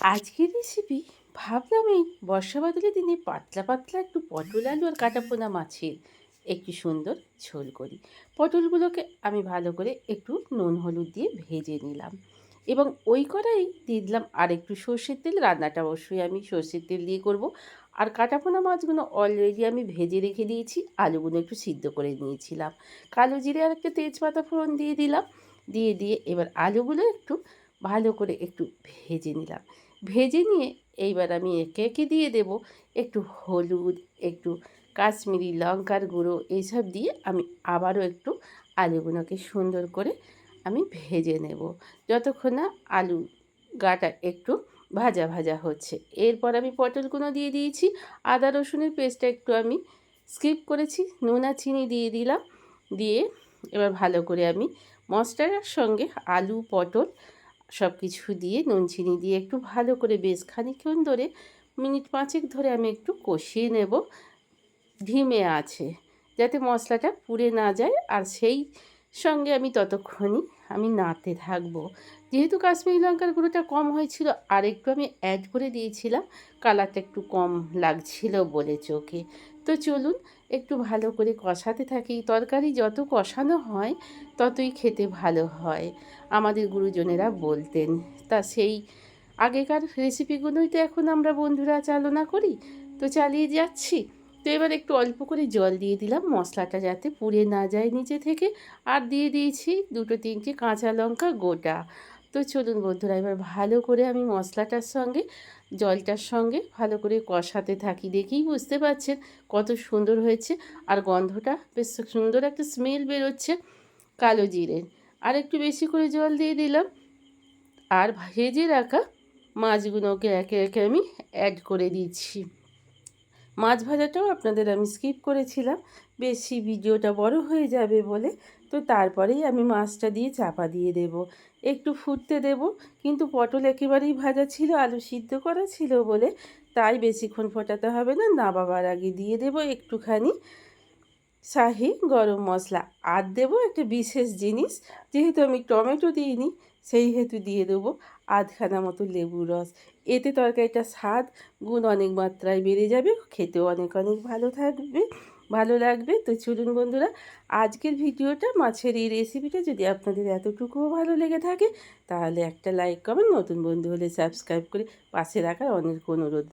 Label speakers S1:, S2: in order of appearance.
S1: আজকের রেসিপি ভাবলাম এই বর্ষা বাদলের দিনে পাতলা পাতলা একটু পটল, আলু আর কাটাপোনা মাছের একটু সুন্দর ঝোল করি। পটলগুলোকে আমি ভালো করে একটু নুন, হলুদ দিয়ে ভেজে নিলাম এবং ওই কড়াই দিয়ে দিলাম আর একটু সর্ষের তেল। রান্নাটা অবশ্যই আমি সর্ষের তেল দিয়ে করব। আর কাটাপোনা মাছগুলো অলরেডি আমি ভেজে রেখে দিয়েছি। আলুগুলো একটু সিদ্ধ করে নিয়েছিলাম। কালো জিরে আর একটা তেজপাতা ফোড়ন দিয়ে দিলাম। দিয়ে দিয়ে এবার আলুগুলো একটু ভালো করে একটু ভেজে নিলাম। ভেজে নিয়ে এইবার আমি একে একে দিয়ে দেব। একটু হলুদ, একটু কাশ্মীরি লঙ্কার গুঁড়ো এইসব দিয়ে আমি আবারও একটু আলুগুলোকে সুন্দর করে আমি ভেজে নেব। যতক্ষণ না আলু গাটা একটু ভাজা ভাজা হচ্ছে। এরপর আমি পটলগুলো দিয়ে দিয়েছি, আদা রসুনের পেস্টটা একটু আমি স্কিপ করেছি, নুন চিনি দিয়ে দিলাম। দিয়ে এবার ভালো করে আমি মশলার সঙ্গে আলু, পটল সব কিছু দিয়ে নুন চিনি দিয়ে একটু ভালো করে বেশ খানিক্ষণ ধরে, মিনিট পাঁচেক ধরে আমি একটু কষিয়ে নেব। ধিমে আছে, যাতে মশলাটা পুড়ে না যায়। আর সেই সঙ্গে আমি ততক্ষণই আমি নাতে থাকব। যেহেতু কাশ্মীরি লঙ্কার গুঁড়োটা কম হয়েছিল আর একটু আমি অ্যাড করে দিয়েছিলাম। কালারটা একটু কম লাগছিল বলে চোখে। তো চলুন, একটু ভালো করে কষাতে থাকি। তরকারি যত কষানো হয়, ততই খেতে ভালো হয়, আমাদের গুরুজনেরা বলতেন। তা সেই আগেকার রেসিপিগুলোই তো এখন আমরা বন্ধুরা চালনা করি। তো চালিয়ে যাচ্ছি। তো এবার একটু অল্প করে জল দিয়ে দিলাম। মশলাটা যাতে পুড়ে না যায় নিচে থেকে। আর দিয়ে দিয়েছি দুটো তিনটে কাঁচা লঙ্কা গোটা। তো চলুন বন্ধুরা, এবার ভালো করে আমি মশলাটার সঙ্গে, জলটার সঙ্গে ভালো করে কষাতে থাকি। দেখেই বুঝতে পারছেন কত সুন্দর হয়েছে। আর গন্ধটা বেশ সুন্দর একটা স্মেল বেরোচ্ছে কালো জিরের আর একটু বেশি করে জল দিয়ে দিলাম। আর ভেজে রাখা মাছগুলোকে একে একে আমি অ্যাড করে দিচ্ছি। মাছ ভাজাটাও আপনাদের আমি স্কিপ করেছিলাম। বেশি ভিডিওটা বড় হয়ে যাবে বলে। তো তারপরেই আমি মাছটা দিয়ে চাপা দিয়ে দেব। একটু ফুটতে দেব, কিন্তু পটল একেবারেই ভাজা ছিল, আলু সিদ্ধ করা ছিল বলে। তাই বেশিক্ষণ ফোটাতে হবে না না বাবার আগে দিয়ে দেব একটুখানি। শাহি গরম মশলা। আর দেবো একটা বিশেষ জিনিস, যেহেতু আমি টমেটো দিইনি, সেই হেতু দিয়ে দেবো আধখানা মতো লেবু রস। এতে তরকারিটা স্বাদ, গুণ অনেক মাত্রায় বেড়ে যাবে, খেতেও অনেক অনেক ভালো থাকবে, ভালো লাগবে। তো চলুন বন্ধুরা, আজকের ভিডিওটা, মাছের এই রেসিপিটা যদি আপনাদের এতটুকুও ভালো লেগে থাকে, তাহলে একটা লাইক কমেন্ট নতুন বন্ধু হলে সাবস্ক্রাইব করে পাশে রাখার অনেক অনুরোধ।